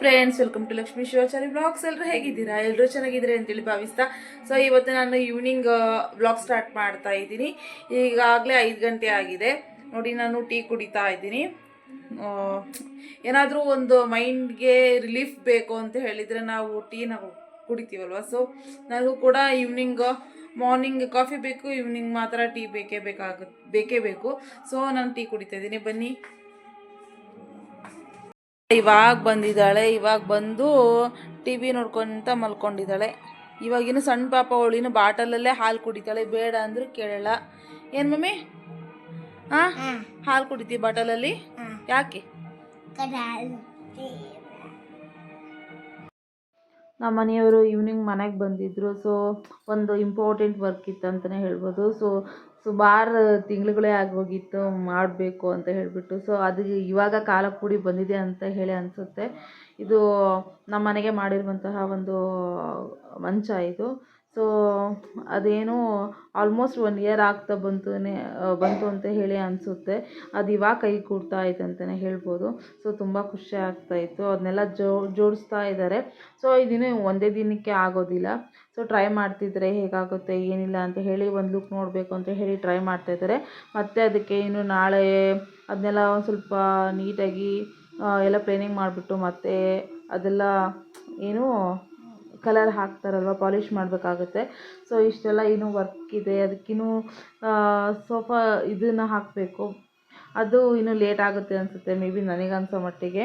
Friends welcome to Lakshmi Shivachari blogs ಎಲ್ಲರೂ ಹೇಗಿದ್ದೀರಾ? ಎಲ್ಲರೂ ಚೆನ್ನಾಗಿದ್ದೀರಾ ಅಂತೇಳಿ ಭಾವಿಸ್ತಾ. ಸೊ ಇವತ್ತು ನಾನು ಈವ್ನಿಂಗ್ ಬ್ಲಾಗ್ ಸ್ಟಾರ್ಟ್ ಮಾಡ್ತಾ ಇದ್ದೀನಿ. ಈಗಾಗಲೇ ಐದು ಗಂಟೆ ಆಗಿದೆ. ನೋಡಿ, ನಾನು ಟೀ ಕುಡಿತಾ ಇದ್ದೀನಿ. ಏನಾದರೂ ಒಂದು ಮೈಂಡ್ಗೆ ರಿಲೀಫ್ ಬೇಕು ಅಂತ ಹೇಳಿದರೆ ನಾವು ಟೀನ ಕುಡಿತೀವಲ್ವ? ಸೊ ನನಗೂ ಕೂಡ ಈವ್ನಿಂಗ್ ಮಾರ್ನಿಂಗ್ ಕಾಫಿ ಬೇಕು ಈವ್ನಿಂಗ್ ಮಾತ್ರ ಟೀ ಬೇಕೇ ಬೇಕಾಗುತ್ತೆ ಬೇಕೇ ಬೇಕು. ಸೊ ನಾನು ಟೀ ಕುಡಿತಾ ಇದ್ದೀನಿ. ಬನ್ನಿ. ಇವಾಗ ಬಂದಿದ್ದಾಳೆ ಇವಾಗ ಬಂದು ಟಿ ವಿ ನೋಡ್ಕೊಂತ ಮಲ್ಕೊಂಡಿದ್ದಾಳೆ. ಇವಾಗಿನ ಸಣ್ಣ ಪಾಪ ಅವಳಿನ ಬಾಟಲಲ್ಲೇ ಹಾಲು ಕುಡಿತಾಳೆ ಬೇಡ ಅಂದ್ರೆ ಕೇಳಲ್ಲ. ಏನ್ ಮಮ್ಮಿ? ಹಾ ಹಾಲು ಕುಡಿತೀವಿ ಬಾಟಲಲ್ಲಿ? ಯಾಕೆ? ನಮ್ಮ ಮನೆಯವರು ಈವ್ನಿಂಗ್ ಮನೆಗೆ ಬಂದಿದ್ರು ಸೊ ಒಂದು ಇಂಪಾರ್ಟೆಂಟ್ ವರ್ಕ್ ಇತ್ತು ಅಂತಲೇ ಹೇಳ್ಬೋದು. ಸೊ ಸುಮಾರು ತಿಂಗಳುಗಳೇ ಆಗೋಗಿತ್ತು, ಮಾಡಬೇಕು ಅಂತ ಹೇಳಿಬಿಟ್ಟು. ಸೊ ಅದು ಇವಾಗ ಕಾಲ ಕೂಡಿ ಬಂದಿದೆ ಅಂತ ಹೇಳಿ ಅನಿಸುತ್ತೆ. ಇದು ನಮ್ಮ ಮನೆಗೆ ಮಾಡಿರುವಂತಹ ಒಂದು ಮಂಚ ಇದು. ಸೊ ಅದೇನು ಆಲ್ಮೋಸ್ಟ್ ಒನ್ ಇಯರ್ ಆಗ್ತಾ ಬಂತು ಬಂತು ಅಂತ ಹೇಳಿ ಅನಿಸುತ್ತೆ. ಅದು ಇವಾಗ ಕೈ ಕೊಡ್ತಾ ಐತೆ ಅಂತಲೇ ಹೇಳ್ಬೋದು. ಸೊ ತುಂಬ ಖುಷಿ ಆಗ್ತಾಯಿತ್ತು ಅದನ್ನೆಲ್ಲ ಜೋಡಿಸ್ತಾ ಇದ್ದಾರೆ ಸೊ ಇದನ್ನು ಒಂದೇ ದಿನಕ್ಕೆ ಆಗೋದಿಲ್ಲ. ಸೊ ಟ್ರೈ ಮಾಡ್ತಿದ್ರೆ ಹೇಗಾಗುತ್ತೆ, ಏನಿಲ್ಲ ಅಂತ ಹೇಳಿ ಒಂದು ಲುಕ್ ನೋಡಬೇಕು ಅಂತ ಹೇಳಿ ಟ್ರೈ ಮಾಡ್ತಾಯಿದ್ದಾರೆ ಮತ್ತು ಅದಕ್ಕೆ ಇನ್ನು ನಾಳೆ ಅದನ್ನೆಲ್ಲ ಒಂದು ಸ್ವಲ್ಪ ನೀಟಾಗಿ ಎಲ್ಲ ಪ್ಲೇನಿಂಗ್ ಮಾಡಿಬಿಟ್ಟು ಮತ್ತು ಅದೆಲ್ಲ, ಏನು ಕಲರ್ ಹಾಕ್ತಾರಲ್ವ ಪಾಲಿಷ್ ಮಾಡಬೇಕಾಗುತ್ತೆ. ಸೊ ಇಷ್ಟೆಲ್ಲ ಇನ್ನೂ ವರ್ಕ್ ಇದೆ. ಅದಕ್ಕಿನ್ನೂ ಸೋಫಾ ಇದನ್ನು ಹಾಕಬೇಕು. ಅದು ಇನ್ನೂ ಲೇಟ್ ಆಗುತ್ತೆ ಅನಿಸುತ್ತೆ ಮೇ ಬಿ ನನಗನ್ಸೋ ಮಟ್ಟಿಗೆ.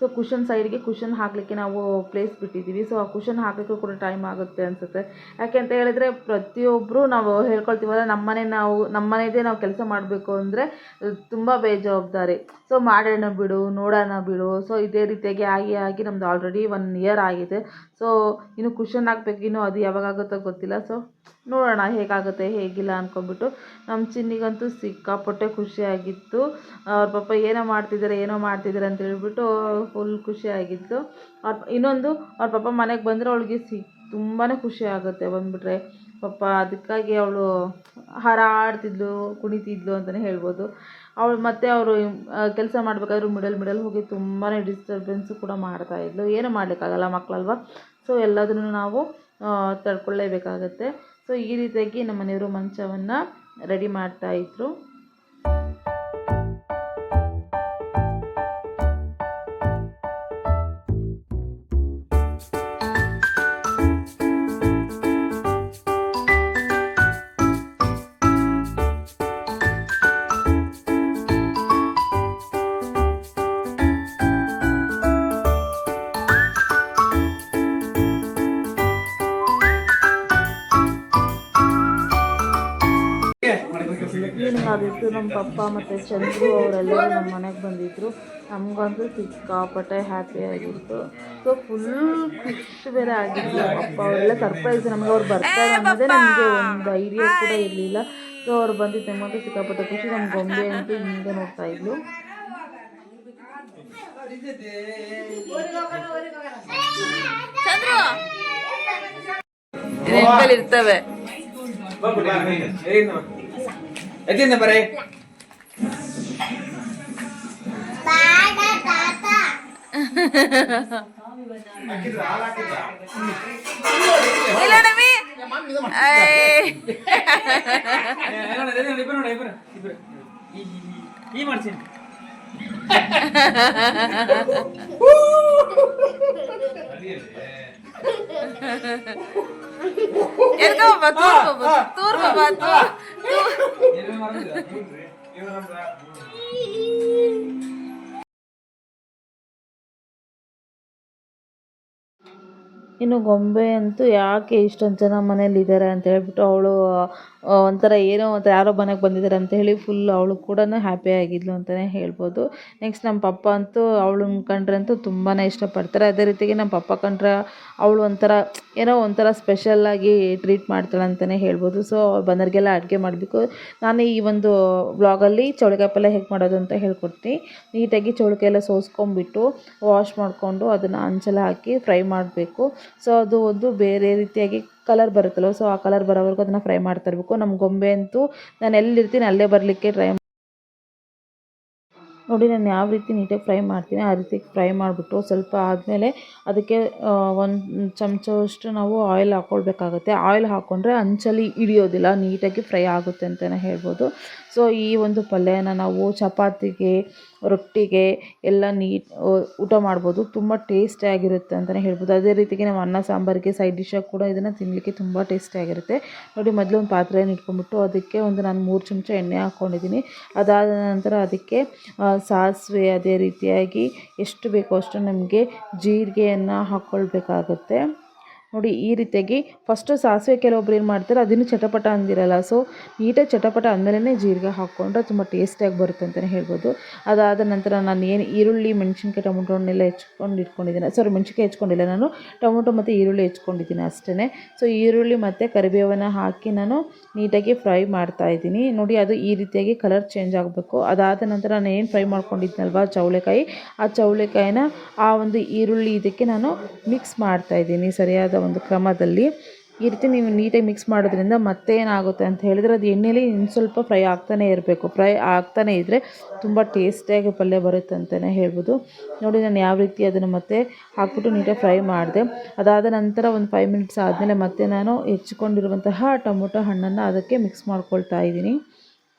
ಸೊ ಕುಷನ್ ಸೈಡ್ಗೆ ಕುಷನ್ ಹಾಕಲಿಕ್ಕೆ ನಾವು ಪ್ಲೇಸ್ ಬಿಟ್ಟಿದ್ದೀವಿ. ಸೊ ಆ ಕುಷನ್ ಹಾಕಲಿಕ್ಕೂ ಕೂಡ ಟೈಮ್ ಆಗುತ್ತೆ ಅನಿಸುತ್ತೆ. ಯಾಕೆ ಅಂತ ಹೇಳಿದರೆ ಪ್ರತಿಯೊಬ್ಬರು ನಾವು ಹೇಳ್ಕೊಳ್ತೀವಲ್ಲ, ನಮ್ಮನೆ ನಾವು ನಮ್ಮನೆದೇ ನಾವು ಕೆಲಸ ಮಾಡಬೇಕು ಅಂದರೆ ತುಂಬ ಬೇಜವಾಬ್ದಾರಿ. ಸೊ ಮಾಡೋಣ ಬಿಡು, ನೋಡೋಣ ಬಿಡು. ಸೊ ಇದೇ ರೀತಿಯಾಗಿ ಆಗಿ ಆಗಿ ನಮ್ದು ಆಲ್ರೆಡಿ ಒನ್ ಇಯರ್ ಆಗಿದೆ. ಸೊ ಇನ್ನು ಕುಷನ್ ಹಾಕ್ಬೇಕು, ಇನ್ನು ಅದು ಯಾವಾಗ ಆಗುತ್ತೋ ಗೊತ್ತಿಲ್ಲ. ಸೊ ನೋಡೋಣ ಹೇಗಾಗುತ್ತೆ, ಹೇಗಿಲ್ಲ ಅಂದ್ಕೊಂಡ್ಬಿಟ್ಟು ನಮ್ಮ ಚಿನ್ನಿಗಂತೂ ಸಿಕ್ಕಾಪಟ್ಟೆ ಖುಷಿಯಾಗಿತ್ತು. ಅವ್ರ ಪಾಪ ಏನೋ ಮಾಡ್ತಿದ್ದಾರೆ ಏನೋ ಮಾಡ್ತಿದ್ದಾರೆ ಅಂತ ಹೇಳ್ಬಿಟ್ಟು ಫುಲ್ ಖುಷಿಯಾಗಿತ್ತು. ಅವ್ರ ಇನ್ನೊಂದು, ಅವ್ರ ಪಾಪ ಮನೆಗೆ ಬಂದರೆ ಅವಳಿಗೆ ಸಿ ತುಂಬಾ ಖುಷಿ ಆಗುತ್ತೆ ಬಂದುಬಿಟ್ರೆ. ಪಾಪ ಅದಕ್ಕಾಗಿ ಅವಳು ಹಾರಾಡ್ತಿದ್ಲು, ಕುಣಿತಿದ್ಲು ಅಂತಲೇ ಹೇಳ್ಬೋದು. ಅವಳು ಮತ್ತೆ ಅವರು ಕೆಲಸ ಮಾಡಬೇಕಾದ್ರೂ ಮಿಡಲ್ ಮಿಡಲ್ ಹೋಗಿ ತುಂಬಾ ಡಿಸ್ಟರ್ಬೆನ್ಸು ಕೂಡ ಮಾಡ್ತಾ ಇದ್ಲು. ಏನೂ ಮಾಡಲಿಕ್ಕಾಗಲ್ಲ ಮಕ್ಕಳಲ್ವ ಸೊ ಎಲ್ಲದನ್ನು ನಾವು ತಡ್ಕೊಳ್ಳೇಬೇಕಾಗತ್ತೆ. ಸೊ ಈ ರೀತಿಯಾಗಿ ನಮ್ಮ ಮನೆಯವರು ಮಂಚವನ್ನು ರೆಡಿ ಮಾಡ್ತಾಯಿದ್ರು ಆಗಿತ್ತು ನಮ್ಮ ಪಪ್ಪ ಮತ್ತು ಚಂದ್ರು ಅವರೆಲ್ಲರೂ ನಮ್ಮ ಮನೆಗೆ ಬಂದಿದ್ದರು ನಮಗಂತೂ ಸಿಕ್ಕಾಪಟ್ಟೆ ಹ್ಯಾಪಿ ಆಗಿತ್ತು. ಸೊ ಫುಲ್ ಫಿಕ್ಸ್ ಬೇರೆ ಆಗಿತ್ತು. ಪಪ್ಪ ಅವರೆಲ್ಲ ಸರ್ಪ್ರೈಸ್ ನಮಗೆ ಅವ್ರು ಬರ್ತಾರೆ ಅನ್ನೋದೇ ನಮಗೆ ಒಂದು ಐಡಿಯಾ ಕೂಡ ಇರಲಿಲ್ಲ. ಸೊ ಅವ್ರು ಬಂದಿದ್ದು ನಮಗಂತೂ ಸಿಕ್ಕಾಪಟ್ಟೆ ಖುಷಿ. ನಮ್ಮ ಗೊಂಬೆ ಅಂತೂ ಹಿಂದೆ ನೋಡ್ತಾ ಇದ್ಲು. ಇರ್ತವೆ. ಎತ್ತಿಂದ ಬರೇ ಇಲ್ಲ ನಮಿ ಇಬ್ಬರು ನೋಡಿ ಇಬ್ಬರು ಇಬ್ಬರು ಈ ಮಾಡ್ತೀನಿ ಎದ್ಕೋ ಬಾಬಾ ತೂರ್ ಬಾಬಾ ತೂರ್ ಇನ್ನು ಗೊಂಬೆ ಅಂತೂ ಯಾಕೆ ಇಷ್ಟೊಂದು ಜನ ಮನೇಲಿ ಇದ್ದಾರೆ ಅಂತ ಹೇಳ್ಬಿಟ್ಟು ಅವಳು ಒಂಥರ ಏನೋ ಒಂಥರ ಯಾರೋ ಮನೆಗೆ ಬಂದಿದ್ದಾರೆ ಅಂತ ಹೇಳಿ ಫುಲ್ ಅವಳು ಕೂಡ ಹ್ಯಾಪಿ ಆಗಿದ್ಲು ಅಂತಲೇ ಹೇಳ್ಬೋದು. ನೆಕ್ಸ್ಟ್ ನಮ್ಮ ಪಪ್ಪ ಅಂತೂ ಅವಳನ್ನ ಕಂಡ್ರೆ ಅಂತೂ ತುಂಬಾ ಇಷ್ಟಪಡ್ತಾರೆ. ಅದೇ ರೀತಿಗೆ ನಮ್ಮ ಪಪ್ಪ ಕಂಡ್ರೆ ಅವಳು ಒಂಥರ ಏನೋ ಒಂಥರ ಸ್ಪೆಷಲ್ಲಾಗಿ ಟ್ರೀಟ್ ಮಾಡ್ತಾಳೆ ಅಂತಲೇ ಹೇಳ್ಬೋದು. ಸೊ ಬಂದರಿಗೆಲ್ಲ ಅಡುಗೆ ಮಾಡಬೇಕು. ನಾನು ಈ ಒಂದು ಬ್ಲಾಗಲ್ಲಿ ಚೌಳಿಕಾಯಿ ಪಲ್ಯ ಹೇಗೆ ಮಾಡೋದು ಅಂತ ಹೇಳ್ಕೊಡ್ತೀನಿ. ನೀಟಾಗಿ ಚೌಳಿಕಾಯಿ ಎಲ್ಲ ಸೋಸ್ಕೊಂಬಿಟ್ಟು ವಾಶ್ ಮಾಡಿಕೊಂಡು ಅದನ್ನು ಹಂಚಲ ಹಾಕಿ ಫ್ರೈ ಮಾಡಬೇಕು. ಸೊ ಅದು ಒಂದು ಬೇರೆ ರೀತಿಯಾಗಿ ಕಲರ್ ಬರುತ್ತಲ್ಲ ಸೊ ಆ ಕಲರ್ ಬರೋವರೆಗೂ ಅದನ್ನು ಫ್ರೈ ಮಾಡ್ತಾ ಇರಬೇಕು. ನಮ್ಮ ಗೊಂಬೆ ಅಂತೂ ನಾನು ಎಲ್ಲಿರ್ತೀನಿ ಅಲ್ಲೇ ಬರಲಿಕ್ಕೆ ಟ್ರೈ ನೋಡಿ ನಾನು ಯಾವ ರೀತಿ ನೀಟಾಗಿ ಫ್ರೈ ಮಾಡ್ತೀನಿ, ಆ ರೀತಿ ಫ್ರೈ ಮಾಡಿಬಿಟ್ಟು ಸ್ವಲ್ಪ ಆದಮೇಲೆ ಅದಕ್ಕೆ ಒಂದು ಚಮಚವಷ್ಟು ನಾವು ಆಯಿಲ್ ಹಾಕ್ಕೊಳ್ಬೇಕಾಗುತ್ತೆ ಆಯಿಲ್ ಹಾಕ್ಕೊಂಡ್ರೆ ಅಂಚಲ್ಲಿ ಹಿಡಿಯೋದಿಲ್ಲ, ನೀಟಾಗಿ ಫ್ರೈ ಆಗುತ್ತೆ ಅಂತಲೇ ಹೇಳ್ಬೋದು. ಸೊ ಈ ಒಂದು ಪಲ್ಯನ ನಾವು ಚಪಾತಿಗೆ, ರೊಟ್ಟಿಗೆ ಎಲ್ಲ ನೀಟ್ ಊಟ ಮಾಡ್ಬೋದು. ತುಂಬ ಟೇಸ್ಟಿಯಾಗಿರುತ್ತೆ ಅಂತಲೇ ಹೇಳ್ಬೋದು. ಅದೇ ರೀತಿಗೆ ನಾವು ಅನ್ನ ಸಾಂಬಾರಿಗೆ ಸೈಡ್ ಡಿಶ್ಶಾಗಿ ಕೂಡ ಇದನ್ನು ತಿನ್ನಲಿಕ್ಕೆ ತುಂಬ ಟೇಸ್ಟಿಯಾಗಿರುತ್ತೆ ನೋಡಿ ಮೊದಲು ಒಂದು ಪಾತ್ರೆಯನ್ನು ಇಟ್ಕೊಂಡ್ಬಿಟ್ಟು ಅದಕ್ಕೆ ಒಂದು ನಾನು ಮೂರು ಚಮಚ ಎಣ್ಣೆ ಹಾಕ್ಕೊಂಡಿದ್ದೀನಿ ಅದಾದ ನಂತರ ಅದಕ್ಕೆ ಸಾಸಿವೆ ಅದೇ ರೀತಿಯಾಗಿ ಎಷ್ಟು ಬೇಕೋ ಅಷ್ಟು ನಮಗೆ ಜೀರಿಗೆಯನ್ನು ಹಾಕ್ಕೊಳ್ಬೇಕಾಗತ್ತೆ. ನೋಡಿ, ಈ ರೀತಿಯಾಗಿ ಫಸ್ಟು ಸಾಸಿವೆ ಕೆಲವೊಬ್ರು ಏನು ಮಾಡ್ತಾರೆ, ಅದನ್ನು ಚಟಪಟ ಅಂದಿರಲ್ಲ. ಸೊ ನೀಟಾಗಿ ಚಟಪಟ ಅಂದಮೇಲೆ ಜೀರಿಗೆ ಹಾಕ್ಕೊಂಡ್ರೆ ತುಂಬ ಟೇಸ್ಟಿಯಾಗಿ ಬರುತ್ತೆ ಅಂತಲೇ ಹೇಳ್ಬೋದು. ಅದಾದ ನಂತರ ನಾನು ಏನು ಈರುಳ್ಳಿ, ಮೆಣಸಿನ್ಕಾಯಿ, ಟೊಮೊಟೊನೆಲ್ಲ ಹೆಚ್ಕೊಂಡು ಇಟ್ಕೊಂಡಿದ್ದೀನಿ. ಸಾರಿ ಮೆಣಸಿನ್ಕಾಯಿ ಹೆಚ್ಕೊಂಡಿಲ್ಲ. ನಾನು ಟೊಮೊಟೊ ಮತ್ತು ಈರುಳ್ಳಿ ಹೆಚ್ಕೊಂಡಿದ್ದೀನಿ ಅಷ್ಟೇ ಸೊ ಈರುಳ್ಳಿ ಮತ್ತು ಕರಿಬೇವನ್ನು ಹಾಕಿ ನಾನು ನೀಟಾಗಿ ಫ್ರೈ ಮಾಡ್ತಾ ಇದ್ದೀನಿ. ನೋಡಿ, ಅದು ಈ ರೀತಿಯಾಗಿ ಕಲರ್ ಚೇಂಜ್ ಆಗಬೇಕು. ಅದಾದ ನಂತರ ನಾನು ಏನು ಫ್ರೈ ಮಾಡ್ಕೊಂಡಿದ್ನಲ್ವ, ಚೌಳೆಕಾಯಿ. ಆ ಚೌಳೆಕಾಯಿನ ಆ ಒಂದು ಈರುಳ್ಳಿ ಇದಕ್ಕೆ ನಾನು ಮಿಕ್ಸ್ ಮಾಡ್ತಾ ಇದ್ದೀನಿ. ಸರಿಯಾದ ಒಂದು ಕ್ರಮದಲ್ಲಿ ಈ ರೀತಿ ನೀವು ನೀಟಾಗಿ ಮಿಕ್ಸ್ ಮಾಡೋದ್ರಿಂದ ಮತ್ತೆ ಏನಾಗುತ್ತೆ ಅಂತ ಹೇಳಿದರೆ ಅದು ಎಣ್ಣೆಲಿ ಇನ್ನು ಸ್ವಲ್ಪ ಫ್ರೈ ಆಗ್ತಾನೆ ಇರಬೇಕು. ಫ್ರೈ ಆಗ್ತಾನೆ ಇದ್ದರೆ ತುಂಬ ಟೇಸ್ಟಿಯಾಗಿ ಪಲ್ಯ ಬರುತ್ತೆ ಅಂತಲೇ ಹೇಳ್ಬೋದು. ನೋಡಿ ನಾನು ಯಾವ ರೀತಿ ಅದನ್ನು ಮತ್ತೆ ಹಾಕ್ಬಿಟ್ಟು ನೀಟಾಗಿ ಫ್ರೈ ಮಾಡಿದೆ. ಅದಾದ ನಂತರ ಒಂದು ಫೈವ್ ಮಿನಿಟ್ಸ್ ಆದಮೇಲೆ ಮತ್ತೆ ನಾನು ಹೆಚ್ಚಿಕೊಂಡಿರುವಂತಹ ಟೊಮೊಟೊ ಹಣ್ಣನ್ನು ಅದಕ್ಕೆ ಮಿಕ್ಸ್ ಮಾಡ್ಕೊಳ್ತಾ ಇದ್ದೀನಿ.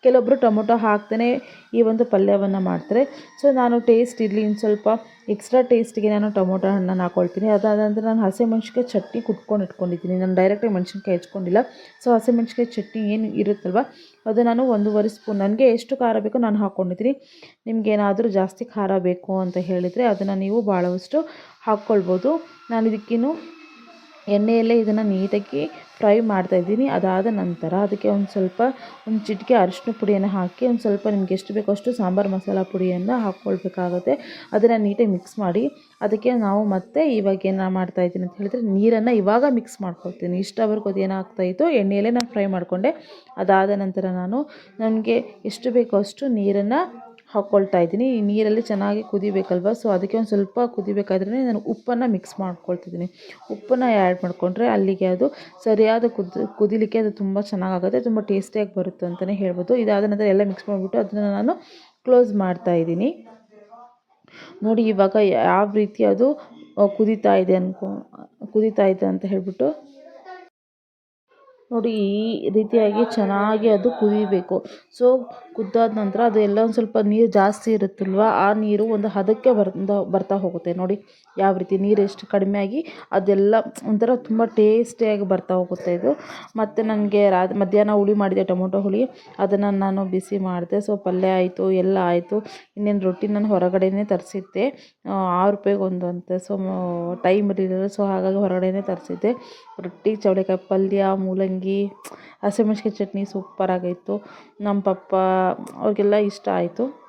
ಕೆಲವೊಬ್ಬರು ಟೊಮೊಟೊ ಹಾಕ್ದೇ ಈ ಒಂದು ಪಲ್ಯವನ್ನು ಮಾಡ್ತಾರೆ. ಸೊ ನಾನು ಟೇಸ್ಟ್ ಇರಲಿ ಇನ್ನು ಸ್ವಲ್ಪ ಎಕ್ಸ್ಟ್ರಾ ಟೇಸ್ಟಿಗೆ ನಾನು ಟೊಮೊಟೊ ಹಣ್ಣನ್ನು ಹಾಕೊಳ್ತೀನಿ. ಅದಾದ ನಾನು ಹಸಿಮೆಣ್ಸಿನ್ಕಾಯಿ ಚಟ್ನಿ ಕುಟ್ಕೊಂಡು ಇಟ್ಕೊಂಡಿದ್ದೀನಿ. ನಾನು ಡೈರೆಕ್ಟಾಗಿ ಮೆಣಸಿನ್ಕಾಯಿ ಹೆಚ್ಕೊಂಡಿಲ್ಲ. ಸೊ ಹಸಿಮೆಣ್ಸಿನ್ಕಾಯಿ ಚಟ್ನಿ ಏನು ಇರುತ್ತಲ್ವ, ಅದು ನಾನು ಒಂದೂವರೆ ಸ್ಪೂನ್ ನನಗೆ ಎಷ್ಟು ಖಾರ ಬೇಕೋ ನಾನು ಹಾಕ್ಕೊಂಡಿದ್ದೀನಿ ನಿಮಗೇನಾದರೂ ಜಾಸ್ತಿ ಖಾರ ಬೇಕು ಅಂತ ಹೇಳಿದರೆ ಅದನ್ನು ನೀವು ಭಾಳಷ್ಟು ಹಾಕ್ಕೊಳ್ಬೋದು ನಾನು ಇದಕ್ಕೇನು ಎಣ್ಣೆಯಲ್ಲೇ ಇದನ್ನು ನೀಟಾಗಿ ಫ್ರೈ ಮಾಡ್ತಾಯಿದ್ದೀನಿ ಅದಾದ ನಂತರ ಅದಕ್ಕೆ ಒಂದು ಸ್ವಲ್ಪ ಒಂದು ಚಿಟಿಕೆ ಅರಿಶಿನ ಪುಡಿಯನ್ನು ಹಾಕಿ ಒಂದು ಸ್ವಲ್ಪ ನಿಮ್ಗೆ ಎಷ್ಟು ಬೇಕೋ ಅಷ್ಟು ಸಾಂಬಾರು ಮಸಾಲ ಪುಡಿಯನ್ನು ಹಾಕ್ಕೊಳ್ಬೇಕಾಗುತ್ತೆ. ಅದನ್ನು ನೀಟಾಗಿ ಮಿಕ್ಸ್ ಮಾಡಿ ಅದಕ್ಕೆ ನಾವು ಮತ್ತೆ ಇವಾಗ ಏನು ಮಾಡ್ತಾಯಿದ್ದೀನಿ ಅಂತ ಹೇಳಿದ್ರೆ ನೀರನ್ನು ಇವಾಗ ಮಿಕ್ಸ್ ಮಾಡ್ಕೊಳ್ತೀನಿ. ಇಷ್ಟವರೆಗೂ ಅದು ಏನಾಗ್ತಾಯಿತ್ತು ಎಣ್ಣೆಯಲ್ಲೇ ನಾನು ಫ್ರೈ ಮಾಡಿಕೊಂಡೆ. ಅದಾದ ನಂತರ ನಾನು ನನಗೆ ಎಷ್ಟು ಬೇಕೋ ಅಷ್ಟು ನೀರನ್ನು ಹಾಕ್ಕೊಳ್ತಾ ಇದ್ದೀನಿ. ನೀರಲ್ಲಿ ಚೆನ್ನಾಗಿ ಕುದಿಬೇಕಲ್ವ? ಸೊ ಅದಕ್ಕೆ ಒಂದು ಸ್ವಲ್ಪ ಕುದಿಬೇಕಾದ್ರೆ ನಾನು ಉಪ್ಪನ್ನು ಮಿಕ್ಸ್ ಮಾಡ್ಕೊಳ್ತಿದ್ದೀನಿ. ಉಪ್ಪನ್ನು ಆ್ಯಡ್ ಮಾಡಿಕೊಂಡ್ರೆ ಅಲ್ಲಿಗೆ ಅದು ಸರಿಯಾದ ಕುದ, ಕುದಿಲಿಕ್ಕೆ ಅದು ತುಂಬ ಚೆನ್ನಾಗಾಗುತ್ತೆ. ತುಂಬ ಟೇಸ್ಟಿಯಾಗಿ ಬರುತ್ತೆ ಅಂತಲೇ ಹೇಳ್ಬೋದು. ಇದಾದ ನಂತರ ಎಲ್ಲ ಮಿಕ್ಸ್ ಮಾಡಿಬಿಟ್ಟು ಅದನ್ನು ನಾನು ಕ್ಲೋಸ್ ಮಾಡ್ತಾ ಇದ್ದೀನಿ. ನೋಡಿ, ಇವಾಗ ಯಾವ ರೀತಿ ಅದು ಕುದೀತಾ ಇದೆ ಅನ್ಕೊ, ಕುದೀತಾ ಇದೆ ಅಂತ ಹೇಳ್ಬಿಟ್ಟು. ನೋಡಿ, ಈ ರೀತಿಯಾಗಿ ಚೆನ್ನಾಗಿ ಅದು ಕುದಿಬೇಕು. ಸೊ ಕುದ್ದಾದ ನಂತರ ಅದು ಎಲ್ಲ ಒಂದು ಸ್ವಲ್ಪ ನೀರು ಜಾಸ್ತಿ ಇರುತ್ತಲ್ವ, ಆ ನೀರು ಒಂದು ಹದಕ್ಕೆ ಬಂದ, ಬರ್ತಾ ಹೋಗುತ್ತೆ. ನೋಡಿ, ಯಾವ ರೀತಿ ನೀರು ಎಷ್ಟು ಕಡಿಮೆ ಆಗಿ ಅದೆಲ್ಲ ಒಂಥರ ತುಂಬ ಟೇಸ್ಟಿಯಾಗಿ ಬರ್ತಾ ಹೋಗುತ್ತೆ ಇದು. ಮತ್ತು ನನಗೆ ರಾ, ಮಧ್ಯಾಹ್ನ ಹುಳಿ ಮಾಡಿದೆ ಟೊಮೊಟೊ ಹುಳಿ. ಅದನ್ನು ನಾನು ಬಿಸಿ ಮಾಡಿದೆ. ಸೊ, ಪಲ್ಯ ಆಯಿತು, ಎಲ್ಲ ಆಯಿತು. ಇನ್ನೇನು ರೊಟ್ಟಿ ನಾನು ಹೊರಗಡೆನೇ ತರಿಸಿದ್ದೆ. ಆರು ರೂಪಾಯಿಗೊಂದು ಅಂತೆ. ಸೊ ಟೈಮ್ ಇರಲಿಲ್ಲ. ಸೊ, ಹಾಗಾಗಿ ಹೊರಗಡೆನೇ ತರಿಸಿದ್ದೆ. ರೊಟ್ಟಿ, ಚೌಳಿಕಾಯಿ ಪಲ್ಯ, ಮೂಲಂಗಿ ಹಸಿಮೆಣ್ಸಿಕಾಯಿ ಚಟ್ನಿ ಸೂಪರಾಗಿತ್ತು ನಮ್ಮ ಪಪ್ಪ ಅವ್ರಿಗೆಲ್ಲ ಇಷ್ಟ ಆಯಿತು.